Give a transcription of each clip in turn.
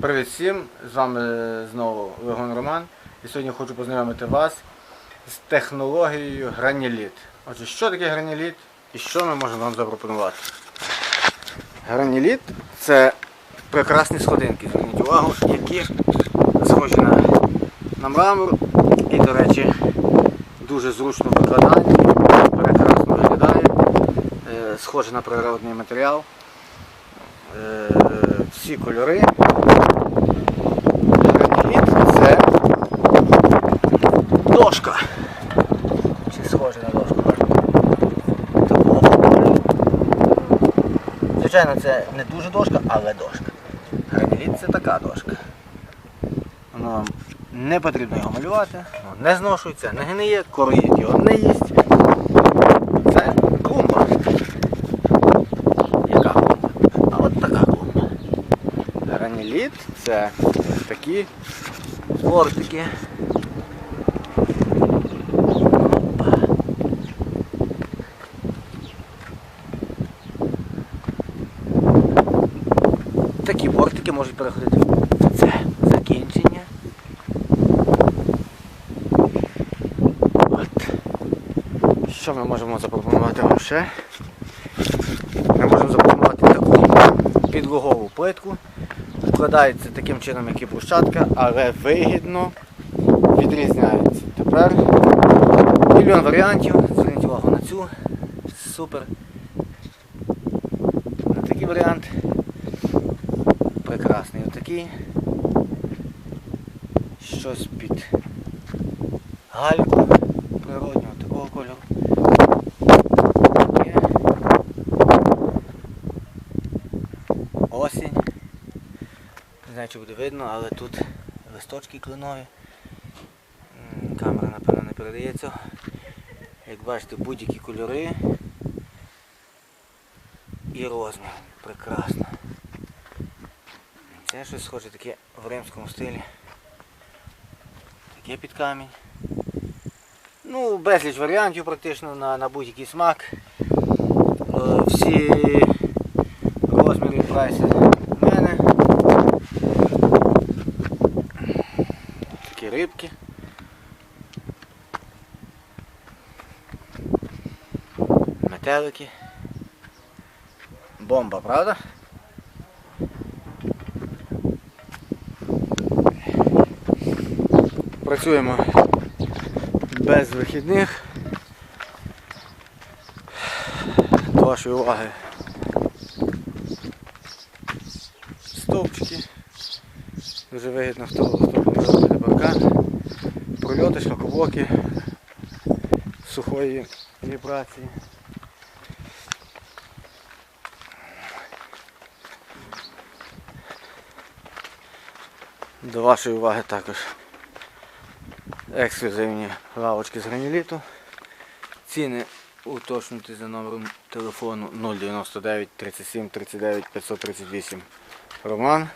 Привіт всім! З вами знову Легон Роман. І сьогодні хочу познайомити вас з технологією граніліт. Отже, що таке граніліт і що ми можемо вам запропонувати? Граніліт це прекрасні сходинки, зверніть увагу, які схожі на, на мрамор і, до речі, дуже зручно в викладанні, прекрасно виглядає, е, схоже на природний матеріал. Всі кольори. Граніт це дошка. Чи схоже на дошку? Звичайно, це не дуже дошка, але дошка. Граніліт це така дошка. Воно не потрібно його малювати, не зношується, не гниє, короїд його не їсть. Це клумба. Яка клумба? А от така клумба. Граніліт це такі бортики. Такі бортики можуть переходити в це закінчення. От. Що ми можемо запропонувати вам ще? Ми можемо запропонувати таку підлогову плитку. Вкладається таким чином, як і брусчатка, але вигідно відрізняється. Тепер мільйон варіантів. Зверніть увагу на цю. Супер. На такий варіант. Прекрасний отакий. Щось під гальку природнього такого кольору. Є. Осінь. Не знаю, чи буде видно, але тут листочки кленові. Камера, напевно, не передається. Як бачите, будь-які кольори і розмір. Прекрасно. Це щось схоже таке в римському стилі. Таке під камінь. Ну, безліч варіантів практично на, на будь-який смак. Е, Всі розміри прайси в мене. Такі рибки. Метелики. Бомба, правда? Працюємо без вихідних. До вашої уваги стовпчики. Дуже вигідно, робити паркан. Прольоти, шлакоблоки сухої вібрації. До вашої уваги також ексклюзивні лавочки з граніліту. Ціни уточнюйте за номером телефону 099 37 39 538 Роман.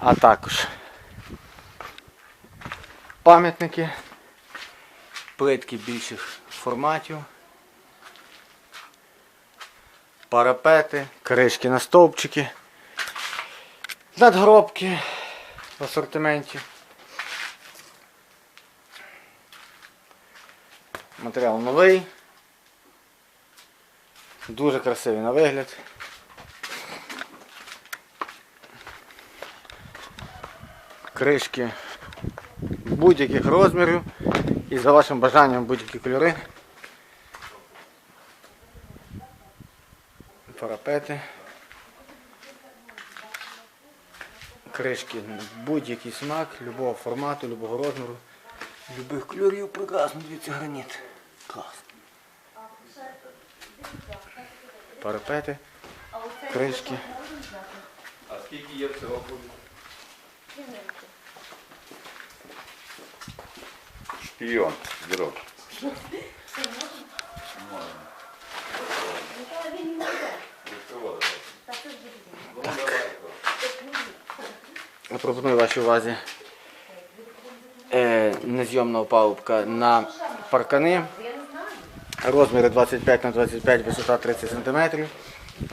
А також пам'ятники, плитки більших форматів, парапети, кришки на стовпчики, надгробки в асортименті. Матеріал новий. Дуже красивий на вигляд. Кришки будь-яких розмірів і за вашим бажанням будь-які кольори. Парапети. Кришки будь-який смак, любого формату, любого розміру, любих кольорів. Прекрасно, дивіться граніт. Клас. Парапети, кришки. А скільки є всього буде? Шпіон, зірок. Я пропоную вашій увазі е, незйомна опалубка на паркани. Розміри 25 на 25, висота 30 см.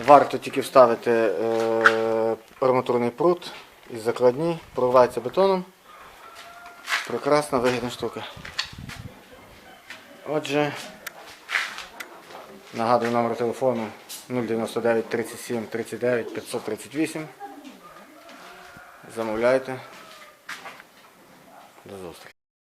Варто тільки вставити е, арматурний прут із закладні, проливається бетоном. Прекрасна вигідна штука. Отже, нагадую номер телефону 099 37 39 538. Замовляйте. До зустрічі.